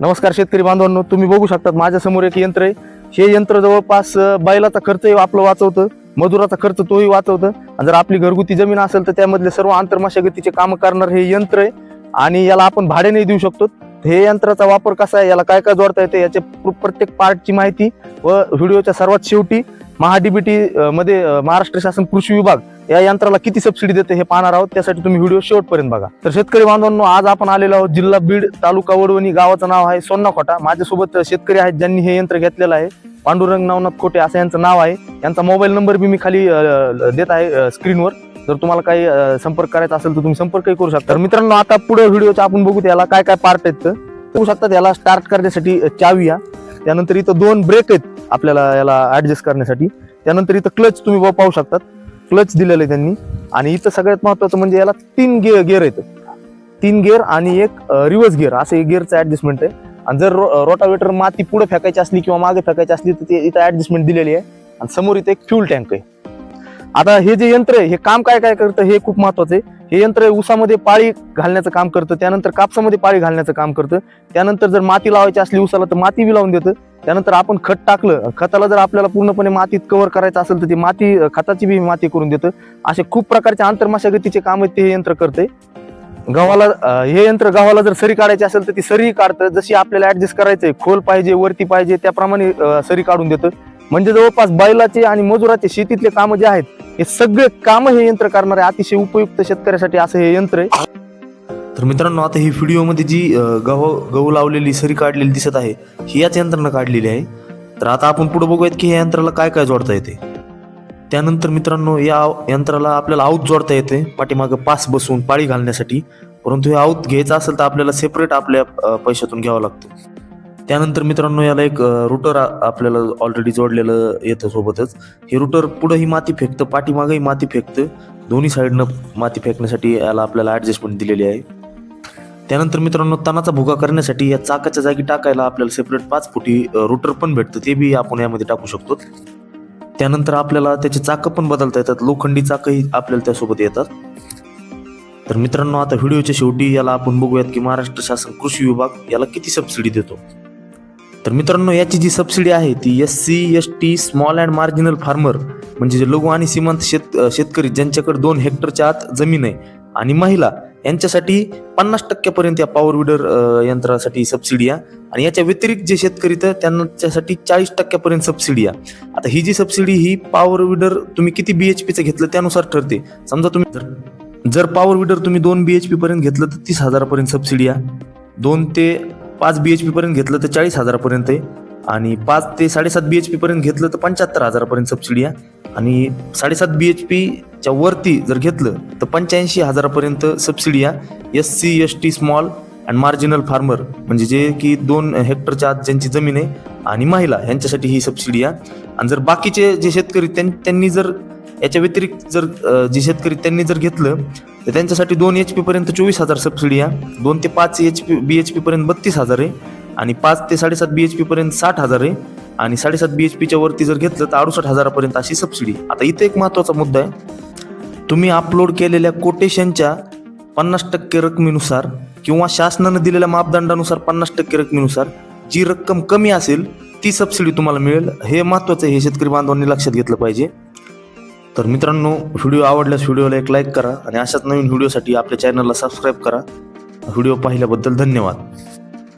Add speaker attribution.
Speaker 1: नमस्कार शेतकरी बांधवांनो तुम्ही बघू शकतात माझ्यासमोर एक यंत्र आहे. हे यंत्र जवळपास बैलाचा खर्चही आपलं वाचवतं मजुराचा खर्च तोही वाचवतं. आणि जर आपली घरगुती जमीन असेल तर त्यामधले सर्व आंतरमशागतीचे कामं करणार हे यंत्र आहे. आणि याला आपण भाड्याने देऊ शकतो. हे यंत्राचा वापर कसा आहे याला काय काय जोडता येते याच्या प्रत्येक पार्टची माहिती व व्हिडिओच्या सर्वात शेवटी महाडीबीटी मध्ये महाराष्ट्र शासन कृषी विभाग या यंत्राला किती सबसिडी देते हे पाहणार आहोत. त्यासाठी तुम्ही व्हिडिओ शेवटपर्यंत बघा. तर शेतकरी बांधवांनो आज आपण आलेलो आहोत जिल्हा बीड तालुका वडवणी गावाचं नाव आहे सोन्नाखोटा. माझ्यासोबत शेतकरी आहेत ज्यांनी हे यंत्र घेतलेलं आहे. पांडुरंग नवनाथ खोटे असं यांचं नाव आहे. यांचा मोबाईल नंबर बी मी खाली देत आहे स्क्रीनवर. जर तुम्हाला काही संपर्क करायचा असेल तर तुम्ही संपर्कही करू शकता. तर मित्रांनो आता पुढे व्हिडिओचा आपण बघू त्याला काय काय पार्ट आहेत. तर बघू याला स्टार्ट करण्यासाठी चावी या. त्यानंतर इथं दोन ब्रेक आहेत. आपल्याला याला ऍडजस्ट करण्यासाठी. त्यानंतर इथं क्लच तुम्ही पाहू शकतात. क्लच दिलेलं आहे त्यांनी. आणि इथं सगळ्यात महत्वाचं म्हणजे याला तीन गे गेअर आहेत. तीन गेअर आणि एक रिव्हर्स गिअर असं एक गिअरचं ऍडजस्टमेंट आहे. आणि जर रोटावेटर माती पुढे फेकायची असली किंवा मागे फेकायची असली तर ते इथं ऍडजस्टमेंट दिलेली आहे. आणि समोर इथं एक फ्यूल टँक आहे. आता हे जे यंत्र आहे हे काम काय काय करतं हे खूप महत्वाचं आहे. हे यंत्र ऊसामध्ये पाळी घालण्याचं काम करतं. त्यानंतर कापसामध्ये पाळी घालण्याचं काम करतं. त्यानंतर जर माती लावायची असली उसाला तर माती बी लावून देतं. त्यानंतर आपण खत टाकलं. खताला जर आपल्याला पूर्णपणे मातीत कव्हर करायचं असेल तर ती माती खताची बी माती करून देतं. असे खूप प्रकारचे आंतरमशागतीचे काम आहेत ते हे यंत्र करते गव्हाला हे यंत्र गव्हाला जर सरी काढायची असेल तर ती सरी काढतं. जशी आपल्याला ऍडजस्ट करायचंय खोल पाहिजे वरती पाहिजे त्याप्रमाणे सरी काढून देतं. म्हणजे जवळपास बैलाचे आणि मजुराचे शेतीतले कामं जे आहेत हे सगळे कामं हे यंत्र करणारे अतिशय उपयुक्त शेतकऱ्यासाठी असं हे यंत्र आहे. तर मित्रांनो आता ही व्हिडिओमध्ये जी गहू गहू लावलेली सरी काढलेली दिसत आहे ही याच यंत्रानं काढलेली आहे. तर आता आपण पुढे बघूयात की या यंत्राला काय काय जोडता येते. त्यानंतर मित्रांनो या यंत्राला आपल्याला आऊत जोडता येते पाठीमागं पास बसून पाळी घालण्यासाठी. परंतु हे आऊत घ्यायचं असेल तर आपल्याला सेपरेट आपल्या पैशातून घ्यावं लागतं. त्यानंतर मित्रांनो याला एक रुटर आपल्याला ऑलरेडी जोडलेलं येतं सोबतच. हे रुटर पुढं ही माती फेकतं पाठीमागंही माती फेकतं. दोन्ही साईडनं माती फेकण्यासाठी याला आपल्याला ॲडजस्टमेंट दिलेली आहे. त्यानंतर मित्रांनो तणाचा भुगा करण्यासाठी या चाकाच्या जागी टाकायला आपल्याला सेपरेट पाच फुटी रुटर पण भेटतं. ते बी आपण यामध्ये टाकू शकतो. त्यानंतर आपल्याला त्याचे चाकं पण बदलता येतात. लोखंडी चाकंही आपल्याला त्यासोबत येतात. तर मित्रांनो आता व्हिडिओच्या शेवटी याला आपण बघूयात की महाराष्ट्र शासन कृषी विभाग याला किती सबसिडी देतो. तर मित्रांनो याची जी सबसिडी आहे ती S C S T small and marginal farmer म्हणजे जे लघु आणि सीमांत शेत शेतकरी ज्यांच्याकडे दोन हेक्टरच्या आत जमीन आहे आणि महिला यांच्यासाठी पन्नास टक्क्यापर्यंत या पॉवर विडर यंत्रासाठी सबसिडी आहे आणि याच्या व्यतिरिक्त जे शेतकरी तर त्यांच्यासाठी चाळीस टक्क्यापर्यंत सबसिडी आहे आता ही जी सबसिडी ही पॉवर विडर तुम्ही किती बीएचपीचं घेतलं त्यानुसार ठरते. समजा तुम्ही जर- पॉवर विडर तुम्ही दोन बीएचपी पर्यंत घेतलं तर तीस हजारापर्यंत सबसिडी आहे दोन ते पाच बी एच पी पर्यंत घेतलं तर चाळीस हजारापर्यंत आहे. आणि पाच ते साडेसात बी एच पी पर्यंत घेतलं तर पंच्याहत्तर हजारापर्यंत सबसिडी आहे आणि साडेसात बी च्या वरती जर घेतलं तर पंच्याऐंशी हजारापर्यंत सबसिडी या S C S T small and marginal farmer म्हणजे जे की दोन हेक्टरच्या आत ज्यांची जमीन आहे आणि महिला यांच्यासाठी ही सबसिडी या. आणि जर बाकीचे जे शेतकरी त्यां- त्यांनी जर याच्या व्यतिरिक्त जर जे शेतकरी त्यांनी जर घेतलं तर त्यांच्यासाठी दोन एच पी पर्यंत चोवीस हजार सबसिडी या. दोन ते पाच H P B H P पर्यंत बत्तीस हजार आहे. आणि पाच ते साडेसात बी एच पी पर्यंत साठ हजार आहे. आणि साडेसात बी एच पीच्या वरती जर घेतलं तर अडुसष्ट हजारापर्यंत अशी सबसिडी आता इथे एक महत्त्वाचा मुद्दा आहे. तुम्ही अपलोड केलेल्या कोटेशनच्या पन्नास टक्के रकमेनुसार किंवा शासनानं दिलेल्या मापदंडानुसार पन्नास टक्के रकमेनुसार जी रक्कम कमी असेल ती सबसिडी तुम्हाला मिळेल. हे महत्त्वाचं आहे हे शेतकरी बांधवांनी लक्षात घेतलं पाहिजे. तर मित्रांनो व्हिडिओ आवडल्यास व्हिडिओला एक लाईक करा आणि अशाच नवीन व्हिडिओसाठी आपल्या चॅनलला सबस्क्राईब करा. व्हिडिओ पाहिल्याबद्दल धन्यवाद.